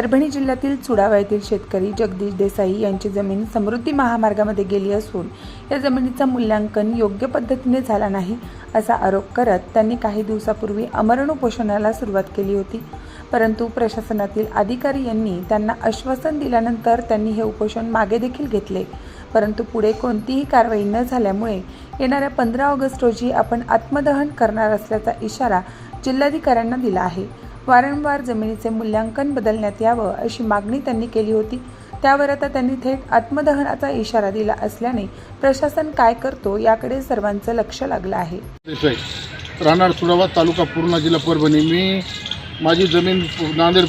परभणी जिल्ह्यातील चुडावा येथील शेतकरी जगदीश देसाई यांची जमीन समृद्धी महामार्गामध्ये गेली असून या जमिनीचं मूल्यांकन योग्य पद्धतीने झाला नाही असा आरोप करत त्यांनी काही दिवसापूर्वी अमरण उपोषणाला सुरुवात केली होती. परंतु प्रशासनातील अधिकारी यांनी त्यांना आश्वासन दिल्यानंतर त्यांनी हे उपोषण मागे देखील घेतले. परंतु पुढे कोणतीही कारवाई न झाल्यामुळे येणाऱ्या पंधरा ऑगस्ट रोजी आपण आत्मदहन करणार असल्याचा इशारा जिल्हाधिकाऱ्यांना दिला आहे. वारंवार जमिनीचे मूल्यांकन बदलण्यात यावं अशी मागणी त्यांनी केली होती. त्यावर आता त्यांनी थेट आत्मदहनाचा इशारा दिला असल्याने प्रशासन काय करतो याकडे सर्वांचं लक्ष लागलं आहे. राहणार सुडावा तालुका पूर्णा जिल्हा परभणी. मी माझी जमीन नांदेड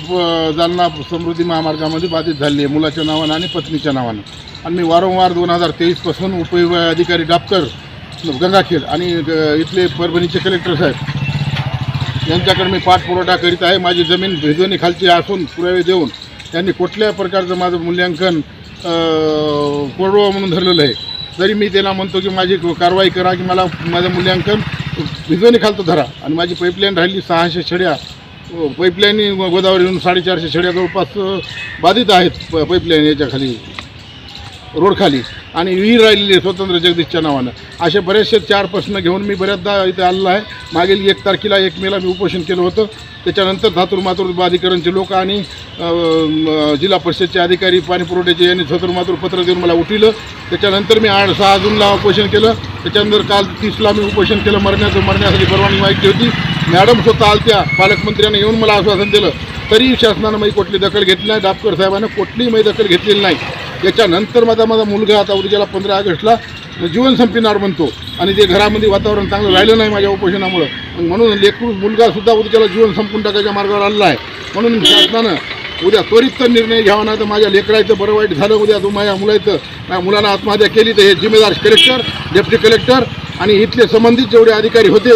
जालना समृद्धी महामार्गामध्ये बाधित झाली आहे. मुलाच्या नावानं आणि पत्नीच्या नावानं. आणि मी वारंवार दोन हजार तेवीसपासून उपविभाग अधिकारी डापकर गंगाखेड आणि इथले परभणीचे कलेक्टर साहेब यांच्याकडे मी पाठपुरवठा करीत आहे. माझी जमीन भेजवणी खालची असून पुरावे देऊन त्यांनी कुठल्याही प्रकारचं माझं मूल्यांकन अ, कोरडवा म्हणून धरलेलं आहे. जरी मी त्याला म्हणतो की माझी कारवाई करा की मला माझं मूल्यांकन भिजवणीखालतं धरा. आणि माझी पाईपलाईन राहिली सहाशे छड्या. पाईपलाईन गोदावरीहून साडेचारशे छड्या जवळपास बाधित आहेत प पाईपलाईन याच्याखाली. रोडखाली. आणि विहीर राहिलेली आहे स्वतंत्र जगदीशच्या नावानं. असे बरेचसे चार प्रश्न घेऊन मी बऱ्याचदा इथे आलेलो आहे. मागील एक तारखेला एक मेला मी उपोषण केलं होतं. त्याच्यानंतर धातूर मातूर लोक आणि जिल्हा परिषदचे अधिकारी पाणी पुरवठ्याचे यांनी धातूर मातूर पत्र देऊन मला उठिलं. त्याच्यानंतर मी आठ सहा जूनला उपोषण केलं. त्याच्यानंतर काल तीसला मी उपोषण केलं. मरण्याचं मरण्यासाठी परवानगी माहिती होती. मॅडम स्वतः आलत्या पालकमंत्र्यांना येऊन मला आश्वासन दिलं. तरी शासनानं मी कुठली दखल घेतली नाही. दापकर साहेबांना कुठलीही मी दखल घेतलेली नाही. याच्यानंतर माझा माझा मुलगा आता उद्याला पंधरा ऑगस्टला जीवन संपणार म्हणतो. आणि ते घरामध्ये वातावरण चांगलं राहिलं नाही माझ्या उपोषणामुळं. म्हणून लेकरू मुलगासुद्धा उद्याला जीवन संपून टाकायच्या मार्गावर आलेला आहे. म्हणून शासनानं उद्या त्वरित निर्णय घ्यावा नाही तर माझ्या लेकरायचं बरं वाईट झालं उद्या तू माझ्या मुलाचं माझ्या मुलानं आत्महत्या केली तर हे जिम्मेदार कलेक्टर डेप्टी कलेक्टर आणि इथले संबंधित जेवढे अधिकारी होते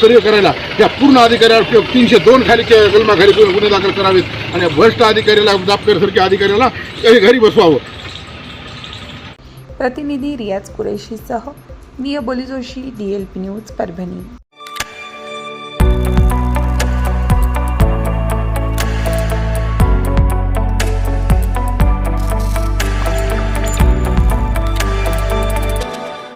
सर्वे करायला त्या पूर्ण अधिकाऱ्यावर तीनशे दोन खाली कलमाखाली गुन्हे दाखल करावेत. आणि भ्रष्ट अधिकाऱ्याला दापकरसारख्या अधिकाऱ्याला घरी बसवावं. प्रतिनिधी रियाज कुरेशीसह मी Aboli Joshi D L P news Parbhani.